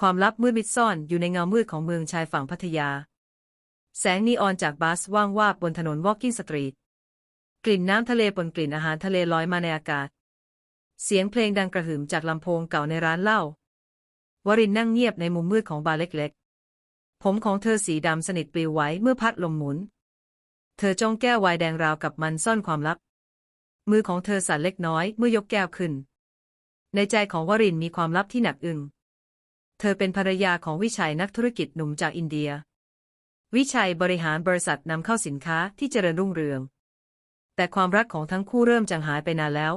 ความลับมืดมิดซ่อนอยู่ในเงามืดของเมืองชายฝั่งพัทยา แสงนีออนจากบัสว่างวาบบนถนนวอล์กิ้งสตรีท กลิ่นน้ำทะเลปนกลิ่นอาหารทะเลลอยมาในอากาศ เสียงเพลงดังกระหึ่มจากลำโพงเก่าในร้านเหล้า วรินนั่งเงียบในมุมมืดของบาร์เล็กๆ ผมของเธอสีดำสนิทปลิวไหวเมื่อพัดลมหมุน เธอจ้องแก้วไวน์แดงราวกับมันซ่อนความลับ มือของเธอสั่นเล็กน้อยเมื่อยกแก้วขึ้น ในใจของวรินมีความลับที่หนักอึ้ง เธอเป็นภรรยาของวิชัยนักธุรกิจหนุ่มจากอินเดีย วิชัยบริหารบริษัทนำเข้าสินค้าที่เจริญรุ่งเรือง แต่ความรักของทั้งคู่เริ่มจางหายไปนานแล้ว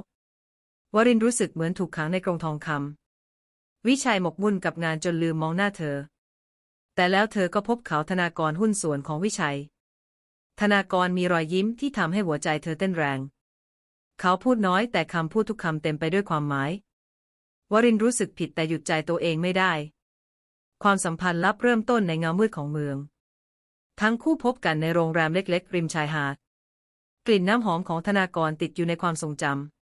วรินร์รู้สึกเหมือนถูกขังในกรงทองคำ วิชัยหมกมุ่นกับงานจนลืมมองหน้าเธอ แต่แล้วเธอก็พบเขาธนากรหุ้นส่วนของวิชัย ธนากรมีรอยยิ้มที่ทำให้หัวใจเธอเต้นแรง เขาพูดน้อยแต่คำพูดทุกคำเต็มไปด้วยความหมาย วรินรู้สึกผิดแต่หยุดใจตัวเองไม่ได้ ความสัมพันธ์ลับเริ่มต้นในเงามืดของเมือง ทั้งคู่พบกันในโรงแรมเล็กๆ ริมชายหาด กลิ่นน้ำหอมของธนากรติดอยู่ในความทรงจ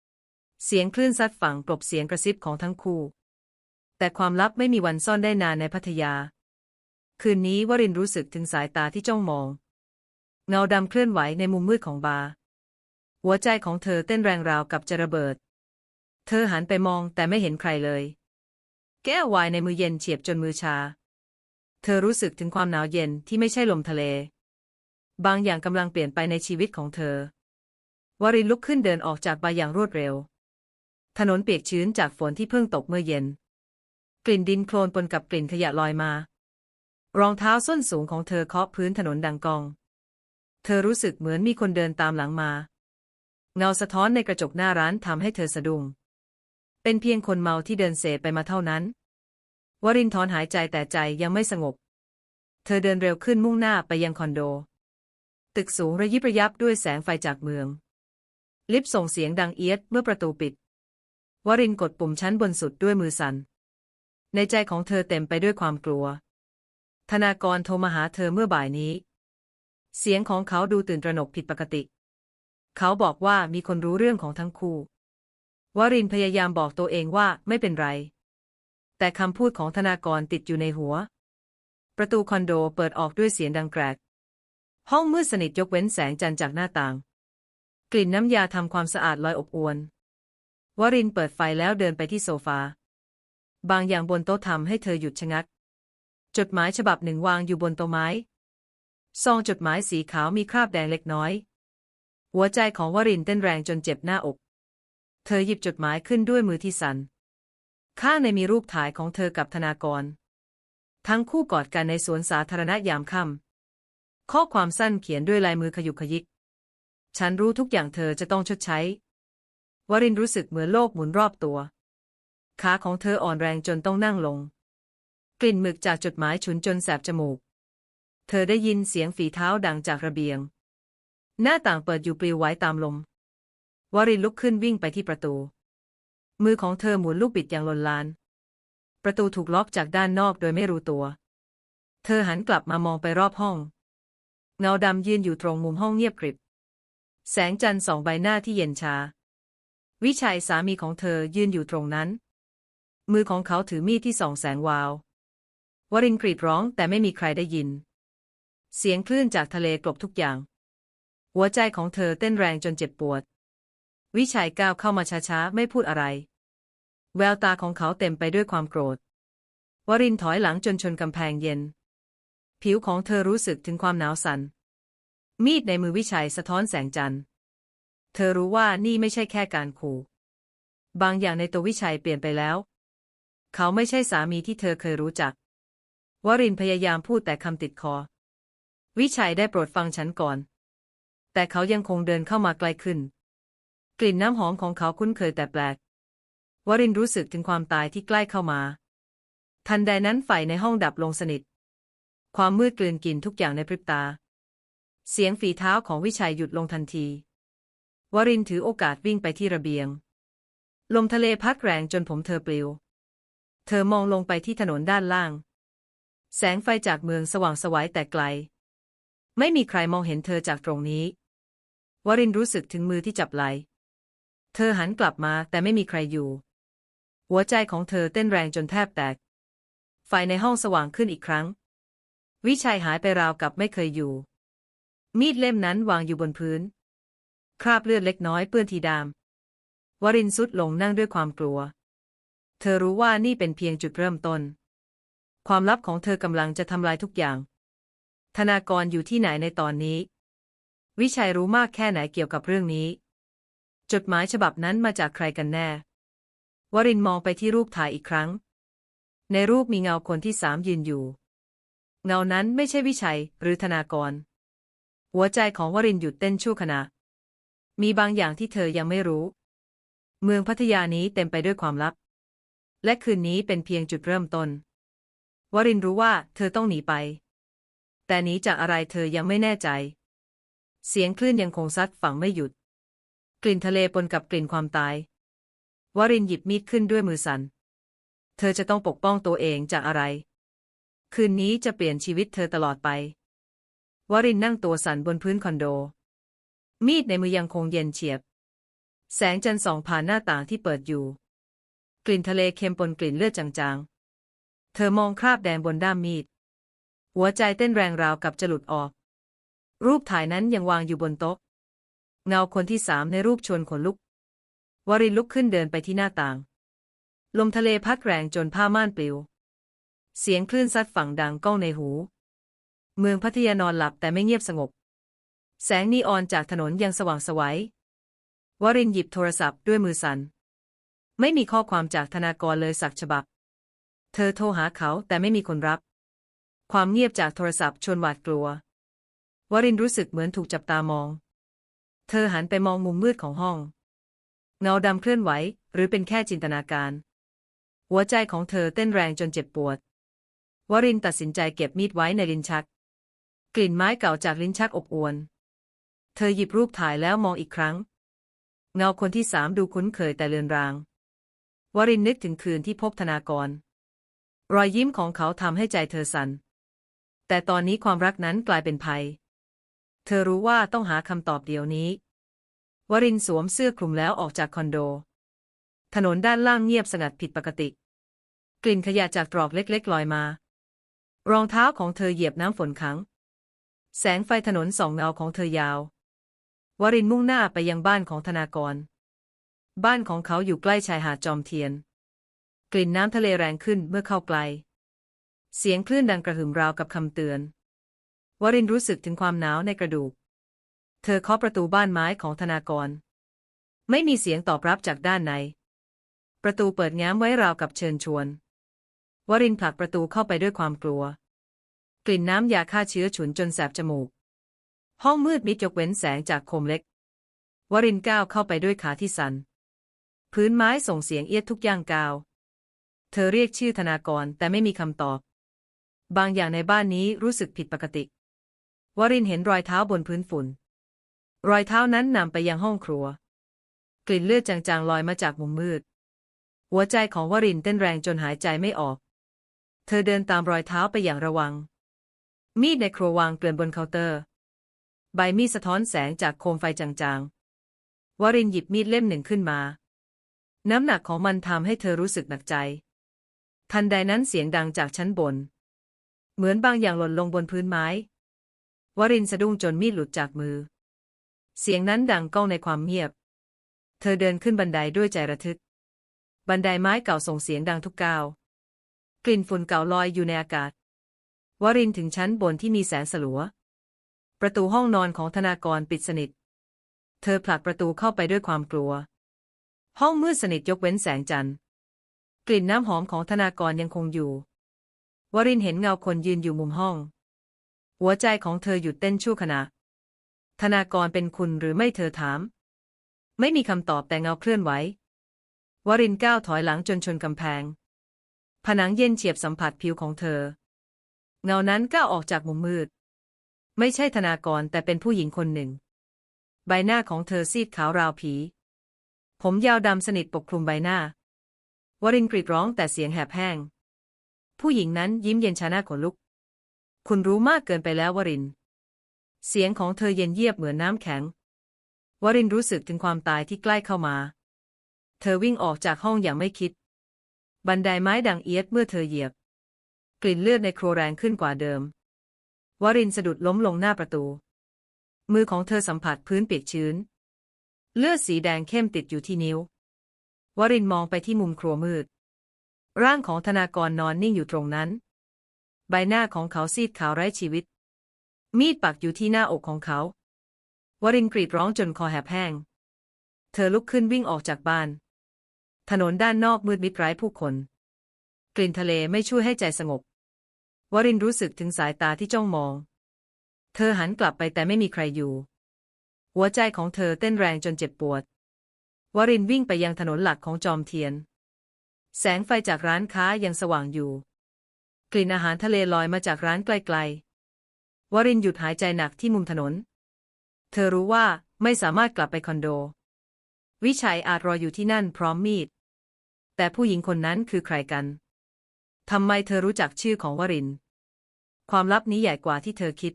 ำ เสียงคลื่นซัดฝั่งกลบเสียงกระซิบของทั้งคู่ แต่ความลับไม่มีวันซ่อนได้นานในพัทยา คืนนี้วรินรู้สึกถึงสายตาที่จ้องมอง เงาดำเคลื่อนไหวในมุมมืดของบาร์ หัวใจของเธอเต้นแรงราวกับจะระเบิด เธอหันไปมองแต่ไม่เห็นใครเลย แก้ววน์ในมือเย็นเฉียบจนมือชา เธอรู้สึกถึงความหนาวเย็นที่ไม่ใช่ลมทะเล บางอย่างกำลังเปลี่ยนไปในชีวิตของเธอ วรินลุกขึ้นเดินออกจากบาอย่างรวดเร็ว ถนนเปียกชื้นจากฝนที่เพิ่งตกเมื่อเย็น กลิ่นดินโคลนปนกับกลิ่นขยะลอยมา รองเท้าส้นสูงของเธอเคาะพื้นถนนดังกอง เธอรู้สึกเหมือนมีคนเดินตามหลังมา เงาสะท้อนในกระจกหน้าร้านทำให้เธอสะดุ้ง เป็นเพียงคนเมาที่เดินเสไปมาเท่านั้น วรินทร์ถอนหายใจแต่ใจยังไม่สงบ เธอเดินเร็วขึ้นมุ่งหน้าไปยังคอนโด ตึกสูงระยิบระยับด้วยแสงไฟจากเมือง ลิฟต์ส่งเสียงดังเอียดเมื่อประตูปิด วรินกดปุ่มชั้นบนสุดด้วยมือสัน่น ในใจของเธอเต็มไปด้วยความกลัว ธนากรโทรมาหาเธอเมื่อบ่ายนี้ เสียงของเขาดูตื่นตระหนกผิดปกติ เขาบอกว่ามีคนรู้เรื่องของทั้งคู่ วรินพยายามบอกตัวเองว่าไม่เป็นไร แต่คำพูดของธนากรติดอยู่ในหัว ประตูคอนโดเปิดออกด้วยเสียงดังแกรก ห้องมืดสนิทยกเว้นแสงจันทร์จากหน้าต่าง กลิ่นน้ำยาทำความสะอาดลอยอบอวน วรินเปิดไฟแล้วเดินไปที่โซฟา บางอย่างบนโต๊ะทำให้เธอหยุดชะงัก จดหมายฉบับหนึ่งวางอยู่บนโต๊ะไม้ซองจดหมายสีขาวมีคราบแดงเล็กน้อย หัวใจของวรินเต้นแรงจนเจ็บหน้าอก เธอหยิบจดหมายขึ้นด้วยมือที่สัน่น ข้างในมีรูปถ่ายของเธอกับธนากร ทั้งคู่กอดกันในสวนสาธารณะยามค่ำ ข้อความสั้นเขียนด้วยลายมือขยุกขยิก ฉันรู้ทุกอย่างเธอจะต้องชดใช้ วรินร์รู้สึกเหมือนโลกหมุนรอบตัว ขาของเธออ่อนแรงจนต้องนั่งลง กลิ่นหมึกจากจดหมายฉุนจนแสบจมูก เธอได้ยินเสียงฝีเท้าดังจากระเบียง หน้าต่างเปิดอยู่ปลิวไหวตามลม วรินลุกขึ้นวิ่งไปที่ประตู มือของเธอหมุนลูกบิดอย่างลนลาน ประตูถูกล็อกจากด้านนอกโดยไม่รู้ตัว เธอหันกลับมามองไปรอบห้อง เงาดำยืนอยู่ตรงมุมห้องเงียบกริบ แสงจันทร์ส่องใบหน้าที่เย็นชา วิชัยสามีของเธอยืนอยู่ตรงนั้น มือของเขาถือมีดที่ส่องแสงวาว วรินกรีดร้องแต่ไม่มีใครได้ยิน เสียงคลื่นจากทะเลกลบทุกอย่าง หัวใจของเธอเต้นแรงจนเจ็บปวด วิชัยก้าวเข้ามาช้าๆ ไม่พูดอะไร แววตาของเขาเต็มไปด้วยความโกรธ วรินถอยหลังจนชนกำแพงเย็น ผิวของเธอรู้สึกถึงความหนาวสัน่น มีดในมือวิชัยสะท้อนแสงจันทร์ เธอรู้ว่านี่ไม่ใช่แค่การขู่ บางอย่างในตัววิชัยเปลี่ยนไปแล้ว เขาไม่ใช่สามีที่เธอเคยรู้จัก วรินพยายามพูดแต่คำติดคอ วิชัยได้โปรดฟังฉันก่อน แต่เขายังคงเดินเข้ามาใกล้ขึ้น กลิ่นน้ำหอมของเขาคุ้นเคยแต่แปลก วรินรู้สึกถึงความตายที่ใกล้เข้ามา ทันใดนั้นไฟในห้องดับลงสนิท ความมืดกลืนกินทุกอย่างในพริบตา เสียงฝีเท้าของวิชัยหยุดลงทันที วรินถือโอกาสวิ่งไปที่ระเบียง ลมทะเลพัดแรงจนผมเธอปลิว เธอมองลงไปที่ถนนด้านล่าง แสงไฟจากเมืองสว่างสวัยแต่ไกล ไม่มีใครมองเห็นเธอจากตรงนี้ วรินร์รู้สึกถึงมือที่จับไหล เธอหันกลับมาแต่ไม่มีใครอยู่ หัวใจของเธอเต้นแรงจนแทบแตก ไฟในห้องสว่างขึ้นอีกครั้ง วิชัยหายไปราวกับไม่เคยอยู่ มีดเล่มนั้นวางอยู่บนพื้น คราบเลือดเล็กน้อยเปื้อนทีดาม วรินทร์สุดลงนั่งด้วยความกลัว เธอรู้ว่านี่เป็นเพียงจุดเริ่มต้น ความลับของเธอกำลังจะทำลายทุกอย่าง ธนากรอยู่ที่ไหนในตอนนี้ วิชัยรู้มากแค่ไหนเกี่ยวกับเรื่องนี้ จดหมายฉบับนั้นมาจากใครกันแน่ วรินมองไปที่รูปถ่ายอีกครั้ง ในรูปมีเงาคนที่สามยืนอยู่ เงานั้นไม่ใช่วิชัยหรือธนากร หัวใจของวรินหยุดเต้นชั่วขณะ มีบางอย่างที่เธอยังไม่รู้ เมืองพัทยานี้เต็มไปด้วยความลับ และคืนนี้เป็นเพียงจุดเริ่มต้น วรินร์รู้ว่าเธอต้องหนีไป แต่หนีจากอะไรเธอยังไม่แน่ใจ เสียงคลื่นยังคงซัดฝั่งไม่หยุด กลิ่นทะเลปนกับกลิ่นความตาย วรินหยิบมีดขึ้นด้วยมือสัน่น เธอจะต้องปกป้องตัวเองจากอะไร คืนนี้จะเปลี่ยนชีวิตเธอตลอดไป วรินนั่งตัวสั่นบนพื้นคอนโด มีดในมือยังคงเย็นเฉียบ แสงจันทร์ส่องผ่านหน้าต่างที่เปิดอยู่ กลิ่นทะเลเค็มปนกลิ่นเลือดจางๆ เธอมองคราบแดงบนด้ามมีด หัวใจเต้นแรงราวกับจะหลุดออก รูปถ่ายนั้นยังวางอยู่บนโต๊ะ เงาคนที่สามในรูปชวนขนลุก วรินลุกขึ้นเดินไปที่หน้าต่าง ลมทะเลพัดแรงจนผ้าม่านปลิว เสียงคลื่นซัดฝั่งดังก้องในหู เมืองพัทยานอนหลับแต่ไม่เงียบสงบ แสงนีออนจากถนนยังสว่างสวัยวรินหยิบโทรศัพท์ด้วยมือสัน่น ไม่มีข้อความจากธนากรเลยสักฉบับ เธอโทรหาเขาแต่ไม่มีคนรับ ความเงียบจากโทรศัพท์ชวนหวาดกลัว วรินรู้สึกเหมือนถูกจับตามอง เธอหันไปมองมุมมืดของห้อง เงาดำเคลื่อนไหว หรือเป็นแค่จินตนาการ หัวใจของเธอเต้นแรงจนเจ็บปวด วรินตัดสินใจเก็บมีดไว้ในลิ้นชัก กลิ่นไม้เก่าจากลิ้นชักอบอวน เธอหยิบรูปถ่ายแล้วมองอีกครั้ง เงาคนที่สามดูคุ้นเคยแต่เลือนราง วรินนึกถึงคืนที่พบธนากร รอยยิ้มของเขาทำให้ใจเธอสัน่นแต่ตอนนี้ความรักนั้นกลายเป็นภัย เธอรู้ว่าต้องหาคำตอบเดียวนี้ วรินสวมเสื้อคลุมแล้วออกจากคอนโด ถนนด้านล่างเงียบสงัดผิดปกติ กลิ่นขยะจากตรอกเล็กๆลอยมา รองเท้าของเธอเหยียบน้ำฝนขัง แสงไฟถนนส่องเงาของเธอยาว วรินมุ่งหน้าไปยังบ้านของธนากร บ้านของเขาอยู่ใกล้ชายหาดจอมเทียน กลิ่นน้ำทะเลแรงขึ้นเมื่อเข้าใกล เสียงคลื่นดังกระหึ่มราวกับคำเตือน วรินรู้สึกถึงความหนาวในกระดูก เธอเคาะประตูบ้านไม้ของธนากร ไม่มีเสียงตอบรับจากด้านใน ประตูเปิดง้มไว้ราวกับเชิญชวน วรินผลักประตูเข้าไปด้วยความกลัว กลิ่นน้ำยาฆ่าเชื้อฉุนจนแสบจมูก ห้องมืดมิดยกเว้นแสงจากโคมเล็ก วรินก้าวเข้าไปด้วยขาที่สัน่นพื้นไม้ส่งเสียงเอียดทุกย่างก้าว เธอเรียกชื่อธนากรแต่ไม่มีคำตอบบางอย่างในบ้านนี้รู้สึกผิดปกติ วรินเห็นรอยเท้าบนพื้นฝุ่น รอยเท้านั้นนำไปยังห้องครัว กลิ่นเลือดจางๆลอยมาจากมุมมืด หัวใจของวรินเต้นแรงจนหายใจไม่ออก เธอเดินตามรอยเท้าไปอย่างระวัง มีดในครัววางเกลื่อนบนเคาน์เตอร์ ใบมีดสะท้อนแสงจากโคมไฟจางๆ วรินหยิบมีดเล่มหนึ่งขึ้นมา น้ำหนักของมันทำให้เธอรู้สึกหนักใจ ทันใดนั้นเสียงดังจากชั้นบน เหมือนบางอย่างหล่นลงบนพื้นไม้ วรินสะดุ้งจนมีดหลุดจากมือ เสียงนั้นดังก้องในความเงียบ เธอเดินขึ้นบันไดด้วยใจระทึก บันไดไม้เก่าส่งเสียงดังทุกก้าว กลิ่นฝุ่นเก่าลอยอยู่ในอากาศ วรินถึงชั้นบนที่มีแสงสลัว ประตูห้องนอนของธนากรปิดสนิท เธอผลักประตูเข้าไปด้วยความกลัว ห้องมืดสนิทยกเว้นแสงจันทร์ กลิ่นน้ำหอมของธนากรยังคงอยู่ วรินเห็นเงาคนยืนอยู่มุมห้อง หัวใจของเธอหยุดเต้นชั่วขณะ ธนากรเป็นคุณหรือไม่เธอถาม ไม่มีคำตอบแต่เงาเคลื่อนไหว วรินก้าวถอยหลังจนชนกำแพง ผนังเย็นเฉียบสัมผัสผิวของเธอ เงานั้นก้าวออกจากมุมมืด ไม่ใช่ธนากรแต่เป็นผู้หญิงคนหนึ่ง ใบหน้าของเธอซีดขาวราวผี ผมยาวดำสนิทปกคลุมใบหน้า วรินกรีดร้องแต่เสียงแหบแห้ง ผู้หญิงนั้นยิ้มเย็นชาหน้าขนลุก คุณรู้มากเกินไปแล้ววริน เสียงของเธอเย็นเยียบเหมือนน้ำแข็ง วรินรู้สึกถึงความตายที่ใกล้เข้ามา เธอวิ่งออกจากห้องอย่างไม่คิด บันไดไม้ดังเอียดเมื่อเธอเหยียบ กลิ่นเลือดในครัวแรงขึ้นกว่าเดิม วรินสะดุดล้มลงหน้าประตู มือของเธอสัมผัสพื้นเปียกชื้น เลือดสีแดงเข้มติดอยู่ที่นิ้ว วรินมองไปที่มุมครัวมืด ร่างของธนากรนอนนิ่งอยู่ตรงนั้น ใบหน้าของเขาซีดขาวไร้ชีวิต มีดปักอยู่ที่หน้าอกของเขา วรินกรีดร้องจนคอแหบแห้ง เธอลุกขึ้นวิ่งออกจากบ้าน ถนนด้านนอกมืดมิดไร้ผู้คน กลิ่นทะเลไม่ช่วยให้ใจสงบ วรินรู้สึกถึงสายตาที่จ้องมอง เธอหันกลับไปแต่ไม่มีใครอยู่ หัวใจของเธอเต้นแรงจนเจ็บปวด วรินวิ่งไปยังถนนหลักของจอมเทียน แสงไฟจากร้านค้ายังสว่างอยู่ กลิ่นอาหารทะเลลอยมาจากร้านไกลๆ วรินหยุดหายใจหนักที่มุมถนน เธอรู้ว่าไม่สามารถกลับไปคอนโด วิชัยอาจรออยู่ที่นั่นพร้อมมีด แต่ผู้หญิงคนนั้นคือใครกัน ทำไมเธอรู้จักชื่อของวริน ความลับนี้ใหญ่กว่าที่เธอคิด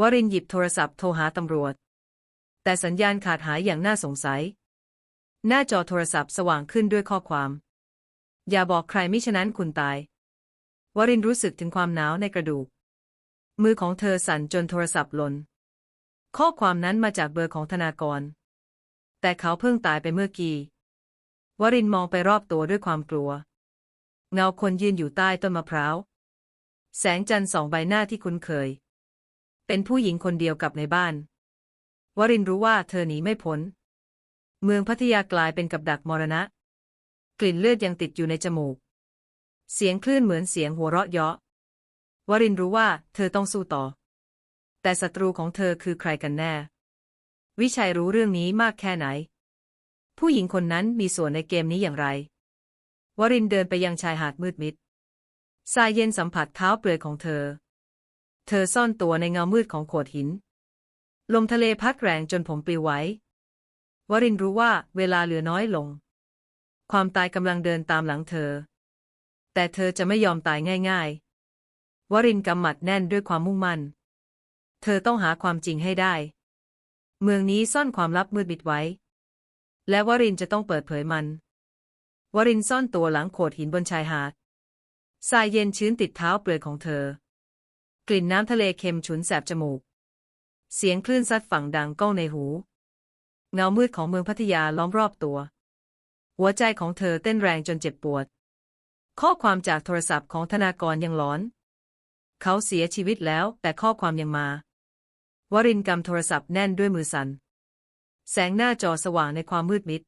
วรินหยิบโทรศัพท์โทรหาตำรวจ แต่สัญญาณขาดหายอย่างน่าสงสัย หน้าจอโทรศัพท์สว่างขึ้นด้วยข้อความ อย่าบอกใครมิฉะนั้นคุณตาย วรินรู้สึกถึงความหนาวในกระดูก มือของเธอสั่นจนโทรศัพท์หล่น ข้อความนั้นมาจากเบอร์ของธนากร แต่เขาเพิ่งตายไปเมื่อกี้ วรินมองไปรอบตัวด้วยความกลัว เงาคนยืนอยู่ใต้ต้นมะพร้าว แสงจันทร์สองใบหน้าที่คุ้นเคย เป็นผู้หญิงคนเดียวกับในบ้าน วรินรู้ว่าเธอหนีไม่พ้น เมืองพัทยากลายเป็นกับดักมรณะ กลิ่นเลือดยังติดอยู่ในจมูก เสียงคลื่นเหมือนเสียงหัวเราะเยาะ วรินรู้ว่าเธอต้องสู้ต่อ แต่ศัตรูของเธอคือใครกันแน่ วิชัยรู้เรื่องนี้มากแค่ไหน ผู้หญิงคนนั้นมีส่วนในเกมนี้อย่างไร วรินเดินไปยังชายหาดมืดมิดทรายเย็นสัมผัสเท้าเปลือยของเธอ เธอซ่อนตัวในเงามืดของโขดหิน ลมทะเลพัดแรงจนผมปลิวไหว วรินรู้ว่าเวลาเหลือน้อยลง ความตายกำลังเดินตามหลังเธอ แต่เธอจะไม่ยอมตายง่าย ๆ วรินกำหมัดแน่นด้วยความมุ่งมั่น เธอต้องหาความจริงให้ได้ เมืองนี้ซ่อนความลับมืดมิดไว้ และวรินจะต้องเปิดเผยมัน วรินซ่อนตัวหลังโขดหินบนชายหาด ทรายเย็นชื้นติดเท้าเปลือยของเธอ กลิ่นน้ำทะเลเค็มฉุนแสบจมูก เสียงคลื่นซัดฝั่งดังก้องในหู เงามืดของเมืองพัทยาล้อมรอบตัว หัวใจของเธอเต้นแรงจนเจ็บปวด ข้อความจากโทรศัพท์ของธนากรยังหลอน เขาเสียชีวิตแล้วแต่ข้อความยังมา วรินกำโทรศัพท์แน่นด้วยมือสัน่น แสงหน้าจอสว่างในความมืดมิด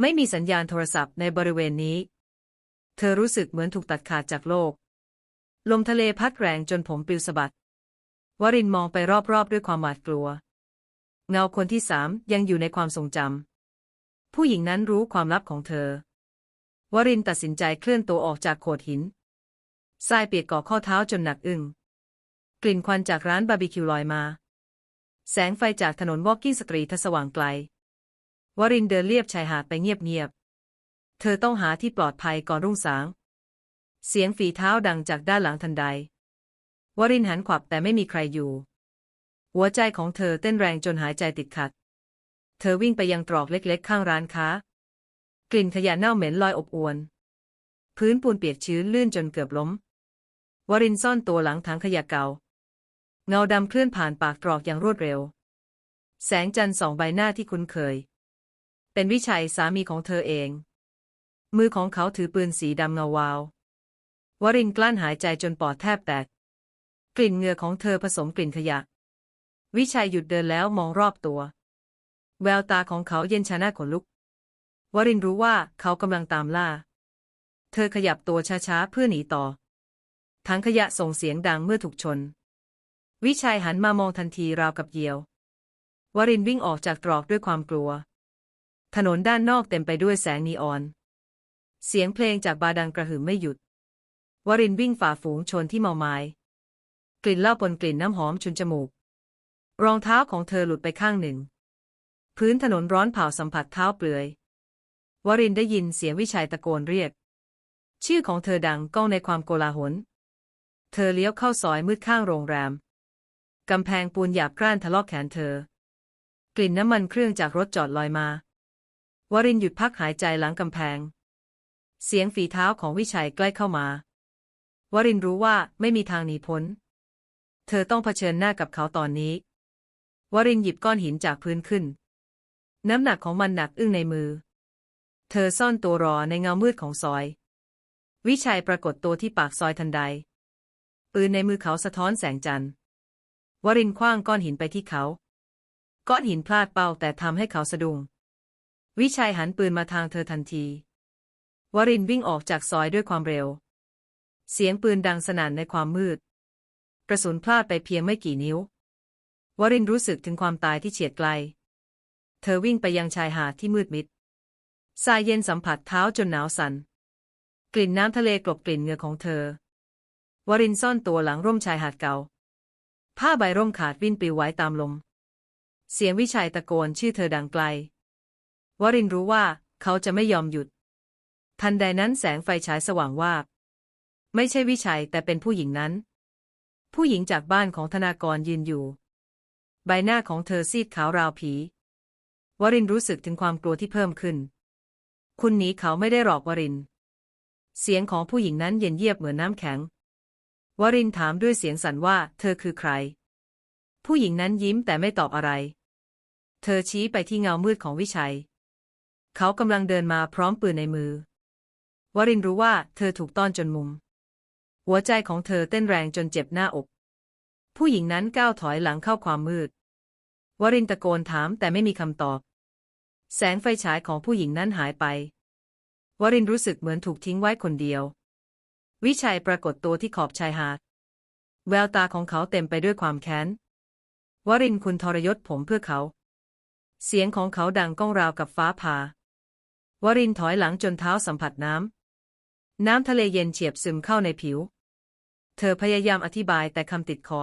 ไม่มีสัญญาณโทรศัพท์ในบริเวณนี้ เธอรู้สึกเหมือนถูกตัดขาดจากโลก ลมทะเลพัดแรงจนผมปลิวสะบัด วรินมองไปรอบๆด้วยความหวาดกลัว เงาคนที่สามยังอยู่ในความทรงจำผู้หญิงนั้นรู้ความลับของเธอ วรินตัดสินใจเคลื่อนตัวออกจากโขดหินทรายเปียกก่อข้อเท้าจนหนักอึ้งกลิ่นควันจากร้านบาร์บีคิวลอยมา แสงไฟจากถนนวอลกิ้งสตรีทสว่างไกล วรินเดินเลียบชายหาดไปเงียบๆ เธอต้องหาที่ปลอดภัยก่อนรุ่งสาง เสียงฝีเท้าดังจากด้านหลังทันใด วรินหันขวับแต่ไม่มีใครอยู่ หัวใจของเธอเต้นแรงจนหายใจติดขัด เธอวิ่งไปยังตรอกเล็กๆ ข้างร้านค้า กลิ่นขยะเน่าเหม็นลอยอบอวน พื้นปูนเปียกชื้นลื่นจนเกือบล้ม วรินซ่อนตัวหลังถังขยะเก่า เงาดำเคลื่อนผ่านปากตรอกอย่างรวดเร็ว แสงจันทร์สองใบหน้าที่คุ้นเคย เป็นวิชัยสามีของเธอเอง มือของเขาถือปืนสีดำเงาวาว วรินกลั้นหายใจจนปอดแทบแตก กลิ่นเหงื่อของเธอผสมกลิ่นขยะ วิชัยหยุดเดินแล้วมองรอบตัว แววตาของเขาเย็นชาหน้าขนลุก วรินรู้ว่าเขากำลังตามล่า เธอขยับตัวช้าๆเพื่อหนีต่อ ถังขยะส่งเสียงดังเมื่อถูกชน วิชัยหันมามองทันทีราวกับเหยี่ยว วรินวิ่งออกจากตรอกด้วยความกลัว ถนนด้านนอกเต็มไปด้วยแสงนีออน เสียงเพลงจากบาร์ดังกระหึ่มไม่หยุด วรินวิ่งฝ่าฝูงชนที่เมาไม้ กลิ่นเหล้าปนกลิ่นน้ำหอมชุนจมูก รองเท้าของเธอหลุดไปข้างหนึ่ง พื้นถนนร้อนเผาสัมผัสเท้าเปลือย วรินได้ยินเสียงวิชัยตะโกนเรียก ชื่อของเธอดังก้องในความโกลาหล เธอเลี้ยวเข้าซอยมืดข้างโรงแรม กำแพงปูนหยาบกร้านทะลอกแขนเธอ กลิ่นน้ำมันเครื่องจากรถจอดลอยมา วรินหยุดพักหายใจหลังกำแพง เสียงฝีเท้าของวิชัยใกล้เข้ามาวรินรู้ว่าไม่มีทางหนีพ้น เธอต้องเผชิญหน้ากับเขาตอนนี้ วรินหยิบก้อนหินจากพื้นขึ้น น้ำหนักของมันหนักอึ้งในมือ เธอซ่อนตัวรอในเงามืดของซอย วิชัยปรากฏตัวที่ปากซอยทันใด ปืนในมือเขาสะท้อนแสงจันทร์วรินคว้างก้อนหินไปที่เขา ก้อนหินพลาดเป้าแต่ทำให้เขาสะดุ้ง วิชัยหันปืนมาทางเธอทันที วรินวิ่งออกจากซอยด้วยความเร็ว เสียงปืนดังสนั่นในความมืด กระสุนพลาดไปเพียงไม่กี่นิ้ว วรินรู้สึกถึงความตายที่เฉียดไกล เธอวิ่งไปยังชายหาดที่มืดมิด ทรายเย็นสัมผัสเท้าจนหนาวสัน่น กลิ่นน้ำทะเลกลบกลิ่นเหงื่อของเธอ วรินซ่อนตัวหลังร่มชายหาดเก่า ผ้าใบร่มขาดวิ่นปลิวไหวตามลม เสียงวิชัยตะโกนชื่อเธอดังไกล วรินรู้ว่าเขาจะไม่ยอมหยุด ทันใดนั้นแสงไฟฉายสว่างวาบ ไม่ใช่วิชัยแต่เป็นผู้หญิงนั้น ผู้หญิงจากบ้านของธนากรยืนอยู่ ใบหน้าของเธอซีดขาวราวผี วรินรู้สึกถึงความกลัวที่เพิ่มขึ้น คุณหนีเขาไม่ได้หรอกวริน เสียงของผู้หญิงนั้นเย็นเยียบเหมือนน้ำแข็ง วรินถามด้วยเสียงสั่นว่า เธอคือใคร ผู้หญิงนั้นยิ้มแต่ไม่ตอบอะไร เธอชี้ไปที่เงามืดของวิชัย เขากำลังเดินมาพร้อมปืนในมือ วรินรู้ว่าเธอถูกต้อนจนมุม หัวใจของเธอเต้นแรงจนเจ็บหน้าอก ผู้หญิงนั้นก้าวถอยหลังเข้าความมืด วรินตะโกนถามแต่ไม่มีคำตอบ แสงไฟฉายของผู้หญิงนั้นหายไป วรินรู้สึกเหมือนถูกทิ้งไว้คนเดียว วิชัยปรากฏตัวที่ขอบชายหาด แววตาของเขาเต็มไปด้วยความแค้น วรินคุณทรยศผมเพื่อเขา เสียงของเขาดังก้องราวกับฟ้าผ่า วรินถอยหลังจนเท้าสัมผัสน้ำ น้ำทะเลเย็นเฉียบซึมเข้าในผิว เธอพยายามอธิบายแต่คำติดคอ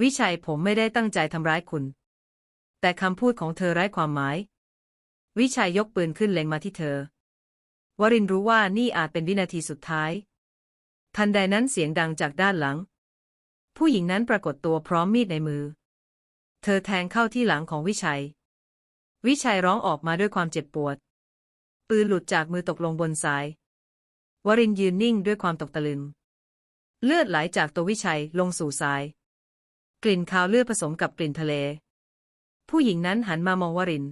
วิชัยผมไม่ได้ตั้งใจทำร้ายคุณ แต่คำพูดของเธอไร้ความหมาย วิชัยยกปืนขึ้นเล็งมาที่เธอ วรินรู้ว่านี่อาจเป็นวินาทีสุดท้าย ทันใดนั้นเสียงดังจากด้านหลัง ผู้หญิงนั้นปรากฏตัวพร้อมมีดในมือ เธอแทงเข้าที่หลังของวิชัย วิชัยร้องออกมาด้วยความเจ็บปวด ปืนหลุดจากมือตกลงบนทราย วรินยืนนิ่งด้วยความตกตะลึง เลือดไหลจากตัววิชัยลงสู่ทราย กลิ่นคาวเลือดผสมกับกลิ่นทะเล ผู้หญิงนั้นหันมามองวริน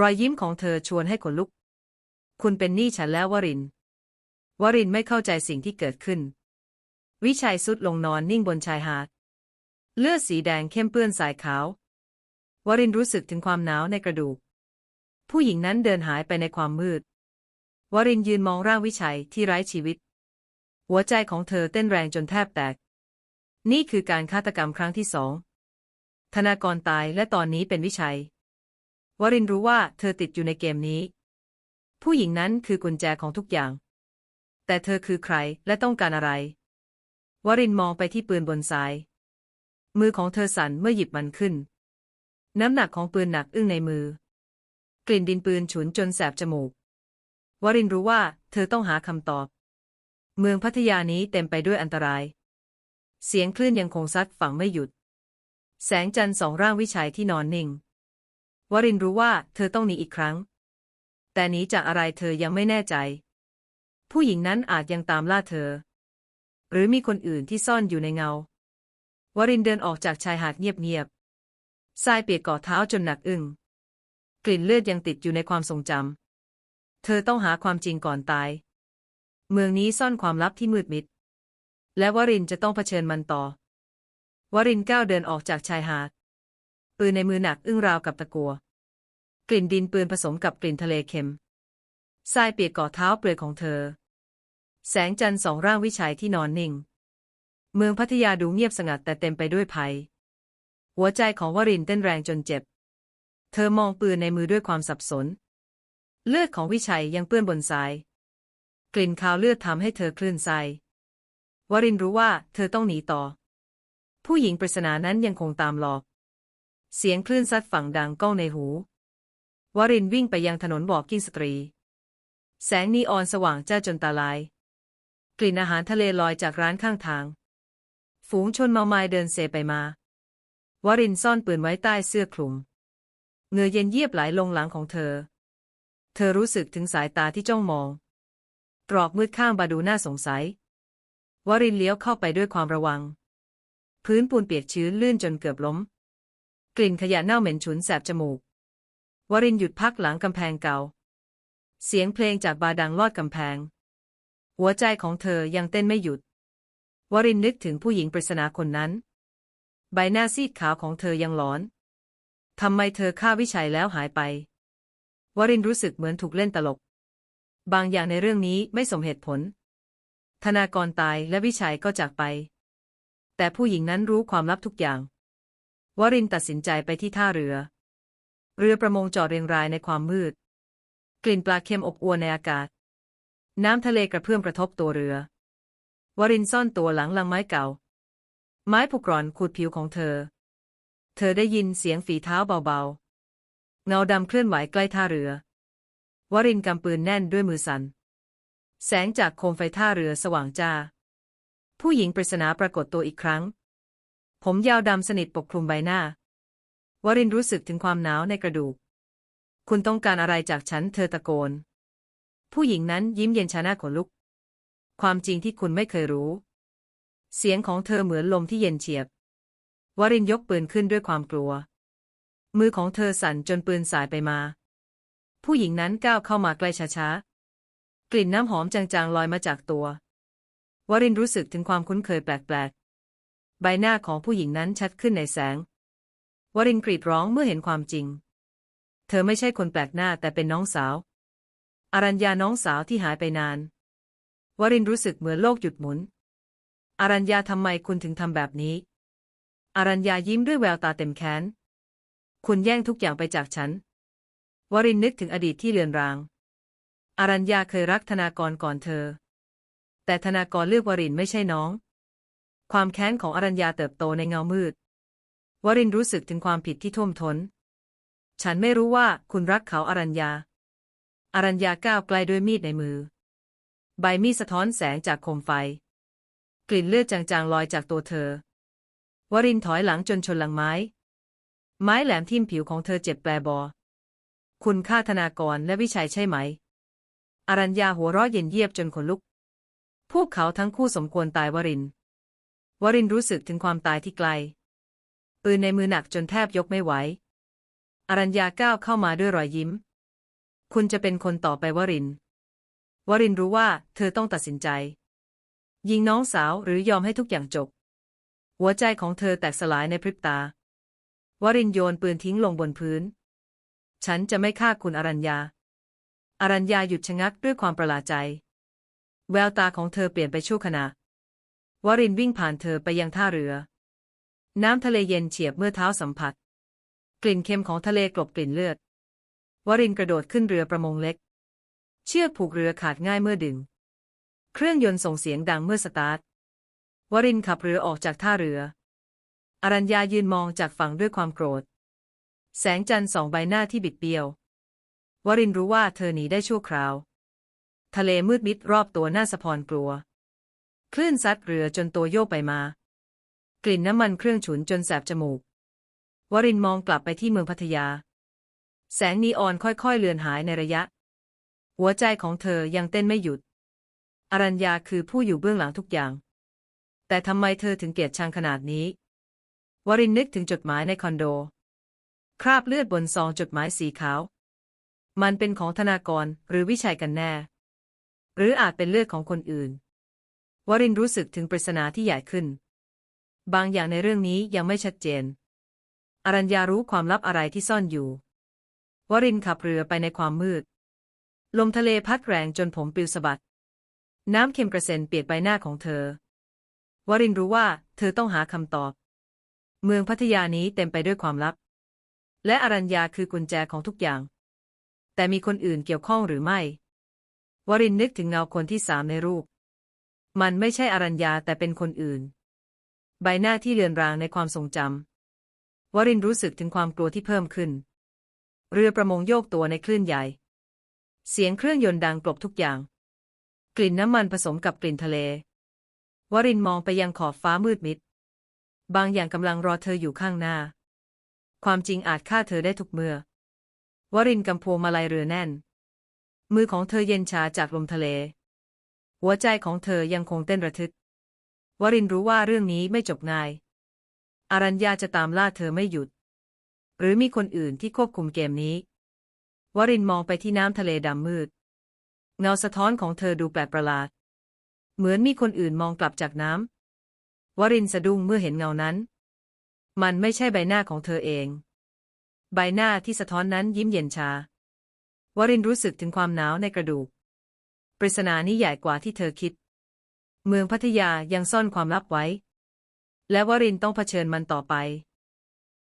รอยยิ้มของเธอชวนให้ขนลุก คุณเป็นหนี้ฉันแล้ววริน วรินไม่เข้าใจสิ่งที่เกิดขึ้น วิชัยสุดลงนอนนิ่งบนชายหาด เลือดสีแดงเข้มเปื้อนสายขาว วรินรู้สึกถึงความหนาวในกระดูก ผู้หญิงนั้นเดินหายไปในความมืด วรินยืนมองร่างวิชัยที่ไร้ชีวิต หัวใจของเธอเต้นแรงจนแทบแตก นี่คือการฆาตกรรมครั้งที่สอง ธนากรตายและตอนนี้เป็นวิชัย วรินรู้ว่าเธอติดอยู่ในเกมนี้ ผู้หญิงนั้นคือกุญแจของทุกอย่าง แต่เธอคือใครและต้องการอะไร วรินมองไปที่ปืนบนทราย มือของเธอสั่นเมื่อหยิบมันขึ้น น้ำหนักของปืนหนักอึ้งในมือ กลิ่นดินปืนฉุนจนแสบจมูก วรินรู้ว่าเธอต้องหาคำตอบ เมืองพัทยานี้เต็มไปด้วยอันตราย เสียงคลื่นยังคงซัดฝั่งไม่หยุด แสงจันทร์สองร่างวิชัยที่นอนนิ่ง วรินรู้ว่าเธอต้องหนีอีกครั้ง แต่หนีจากอะไรเธอยังไม่แน่ใจ ผู้หญิงนั้นอาจยังตามล่าเธอ หรือมีคนอื่นที่ซ่อนอยู่ในเงา วรินเดินออกจากชายหาดเงียบๆทรายเปียกก่อเท้าจนหนักอึ้งกลิ่นเลือดยังติดอยู่ในความทรงจำ เธอต้องหาความจริงก่อนตาย เมืองนี้ซ่อนความลับที่มืดมิด และวรินจะต้องเผชิญมันต่อ วรินก้าวเดินออกจากชายหาด ปืนในมือหนักอึ้งราวกับตะกัว กลิ่นดินปืนผสมกับกลิ่นทะเลเค็มทรายเปียกก่อเท้าเปลือยของเธอ แสงจันทร์สองร่างวิชัยที่นอนนิ่ง เมืองพัทยาดูเงียบสงัดแต่เต็มไปด้วยภัย หัวใจของวรินเต้นแรงจนเจ็บ เธอมองปืนในมือด้วยความสับสน เลือดของวิชัยยังเปื้อนบนทราย กลิ่นคาวเลือดทำให้เธอคลื่นไส้วรินรู้ว่าเธอต้องหนีต่อ ผู้หญิงปริศนานั้นยังคงตามหลอก เสียงคลื่นซัดฝั่งดังก้องในหู วรินวิ่งไปยังถนนบอกกิ้งสตรี แสงนีออนสว่างจ้าจนตาลาย กลิ่นอาหารทะเลลอยจากร้านข้างทาง ฝูงชนเมาไม้เดินเซไปมา วรินซ่อนปืนไว้ใต้เสื้อคลุมเงือเย็นเยียบไหลลงหลังของเธอ เธอรู้สึกถึงสายตาที่จ้องมอง ตรอกมืดข้างบาดูน่าสงสัย วรินเลี้ยวเข้าไปด้วยความระวัง พื้นปูนเปียกชื้นลื่นจนเกือบล้ม กลิ่นขยะเน่าเหม็นฉุนแสบจมูก วรินหยุดพักหลังกำแพงเก่า เสียงเพลงจากบาร์ดังลอดกำแพง หัวใจของเธอยังเต้นไม่หยุด วรินนึกถึงผู้หญิงปริศนาคนนั้น ใบหน้าซีดขาวของเธอยังหลอน ทำไมเธอฆ่าวิชัยแล้วหายไป วรินรู้สึกเหมือนถูกเล่นตลก บางอย่างในเรื่องนี้ไม่สมเหตุผล ธนากรตายและวิชัยก็จากไป แต่ผู้หญิงนั้นรู้ความลับทุกอย่าง วรินตัดสินใจไปที่ท่าเรือ เรือประมงจอดเรียงรายในความมืด กลิ่นปลาเค็มอบอวนในอากาศ น้ำทะเลกระเพื่อมกระทบตัวเรือ วรินซ่อนตัวหลังลังไม้เก่า ไม้ผุกร่อนขูดผิวของเธอ เธอได้ยินเสียงฝีเท้าเบาๆ เงาดำเคลื่อนไหวใกล้ท่าเรือ วรินกำปืนแน่นด้วยมือสัน่น แสงจากโคมไฟท่าเรือสว่างจ้า ผู้หญิงปริศนาปรากฏตัวอีกครั้ง ผมยาวดำสนิทปกคลุมใบหน้า วรินรู้สึกถึงความหนาวในกระดูก คุณต้องการอะไรจากฉัน เธอตะโกน ผู้หญิงนั้นยิ้มเย็นชาหน้าขนลุก ความจริงที่คุณไม่เคยรู้ เสียงของเธอเหมือนลมที่เย็นเฉียบ วรินยกปืนขึ้นด้วยความกลัว มือของเธอสั่นจนปืนสายไปมา ผู้หญิงนั้นก้าวเข้ามาใกล้ช้าๆ กลิ่นน้ำหอมจางๆลอยมาจากตัว วรินรู้สึกถึงความคุ้นเคยแปลกๆ ใบหน้าของผู้หญิงนั้นชัดขึ้นในแสง วรินกรีดร้องเมื่อเห็นความจริง เธอไม่ใช่คนแปลกหน้าแต่เป็นน้องสาว อรัญญาน้องสาวที่หายไปนาน วรินรู้สึกเหมือนโลกหยุดหมุน อรัญญาทำไมคุณถึงทำแบบนี้ อรัญญายิ้มด้วยแววตาเต็มแค้น คุณแย่งทุกอย่างไปจากฉัน วรินนึกถึงอดีตที่เลือนราง อรัญญาเคยรักธนากรก่อนเธอ แต่ธนากรเลือกวรินไม่ใช่น้อง ความแค้นของอรัญญาเติบโตในเงามืด วรินรู้สึกถึงความผิดที่ท่วมทน้น ฉันไม่รู้ว่าคุณรักเขาอรัญญา อรัญญาก้าวไกลด้วยมีดในมือ ใบมีดสะท้อนแสงจากโคมไฟ กลิ่นเลือดจางๆลอยจากตัวเธอ วรินถอยหลังจนชนหลังไม้ ไม้แหลมทิ่มผิวของเธอเจ็บแปรบอ คุณฆ่าธนากรและวิชัยใช่ไหม อรัญญาหัวเราะเย็นเยียบจนขนลุก พวกเขาทั้งคู่สมควรตายวริน วรินรู้สึกถึงความตายที่ไกล ปืนในมือหนักจนแทบยกไม่ไหว อรัญญาก้าวเข้ามาด้วยรอยยิ้ม คุณจะเป็นคนต่อไปวริน วรินรู้ว่าเธอต้องตัดสินใจ ยิงน้องสาวหรือยอมให้ทุกอย่างจบ หัวใจของเธอแตกสลายในพริบตา วรินโยนปืนทิ้งลงบนพื้น ฉันจะไม่ฆ่าคุณอรัญญา อรัญญาหยุดชะงักด้วยความประหลาดใจ แววตาของเธอเปลี่ยนไปชั่วขณะวรินวิ่งผ่านเธอไปยังท่าเรือ น้ำทะเลเย็นเฉียบเมื่อเท้าสัมผัส กลิ่นเค็มของทะเลกลบกลิ่นเลือด วรินกระโดดขึ้นเรือประมงเล็ก เชือกผูกเรือขาดง่ายเมื่อดึง เครื่องยนต์ส่งเสียงดังเมื่อสตาร์ท วรินขับเรือออกจากท่าเรือ อรัญญายืนมองจากฝั่งด้วยความโกรธ แสงจันทร์ส่องใบหน้าที่บิดเบี้ยว วรินร์รู้ว่าเธอหนีได้ชั่วคราว ทะเลมืดมิดรอบตัวหน้าสะพรกลัว คลื่นซัดเรือจนตัวโยกไปมา กลิ่นน้ำมันเครื่องฉุนจนแสบจมูก วรินมองกลับไปที่เมืองพัทยา แสงนีออนค่อยๆ เลือนหายในระยะ หัวใจของเธอยังเต้นไม่หยุด อรัญญาคือผู้อยู่เบื้องหลังทุกอย่าง แต่ทำไมเธอถึงเกลียดชังขนาดนี้ วรินนึกถึงจดหมายในคอนโด คราบเลือดบนซองจดหมายสีขาว มันเป็นของธนากรหรือวิชัยกันแน่ หรืออาจเป็นเลือดของคนอื่น วรินรู้สึกถึงปริศนาที่ใหญ่ขึ้น บางอย่างในเรื่องนี้ยังไม่ชัดเจน อรัญญารู้ความลับอะไรที่ซ่อนอยู่ วรินขับเรือไปในความมืด ลมทะเลพัดแรงจนผมปลิวสะบัด น้ำเค็มกระเซ็นเปียกใบหน้าของเธอ วรินรู้ว่าเธอต้องหาคำตอบ เมืองพัทยานี้เต็มไปด้วยความลับ และอรัญญาคือกุญแจของทุกอย่าง แต่มีคนอื่นเกี่ยวข้องหรือไม่ วรินนึกถึงเงาคนที่สามในรูป มันไม่ใช่อรัญญาแต่เป็นคนอื่น ใบหน้าที่เลือนรางในความทรงจำวรินรู้สึกถึงความกลัวที่เพิ่มขึ้น เรือประมงโยกตัวในคลื่นใหญ่ เสียงเครื่องยนต์ดังกลบทุกอย่าง กลิ่นน้ำมันผสมกับกลิ่นทะเล วรินมองไปยังขอบฟ้ามืดมิด บางอย่างกำลังรอเธออยู่ข้างหน้า ความจริงอาจฆ่าเธอได้ทุกเมื่อ วรินกำพวงมาลัยเรือแน่น มือของเธอเย็นชาจากลมทะเล หัวใจของเธอยังคงเต้นระทึก วรินรู้ว่าเรื่องนี้ไม่จบง่าย อารัญญาจะตามล่าเธอไม่หยุด หรือมีคนอื่นที่ควบคุมเกมนี้ วรินมองไปที่น้ำทะเลดำมืด เงาสะท้อนของเธอดูแปลกประหลาด เหมือนมีคนอื่นมองกลับจากน้ำ วรินสะดุ้งเมื่อเห็นเงานั้น มันไม่ใช่ใบหน้าของเธอเอง ใบหน้าที่สะท้อนนั้นยิ้มเย็นชา วรินร์รู้สึกถึงความหนาวในกระดูก ปริศนานี้ใหญ่กว่าที่เธอคิด เมืองพัทยายังซ่อนความลับไว้ และวรินต้องเผชิญมันต่อไป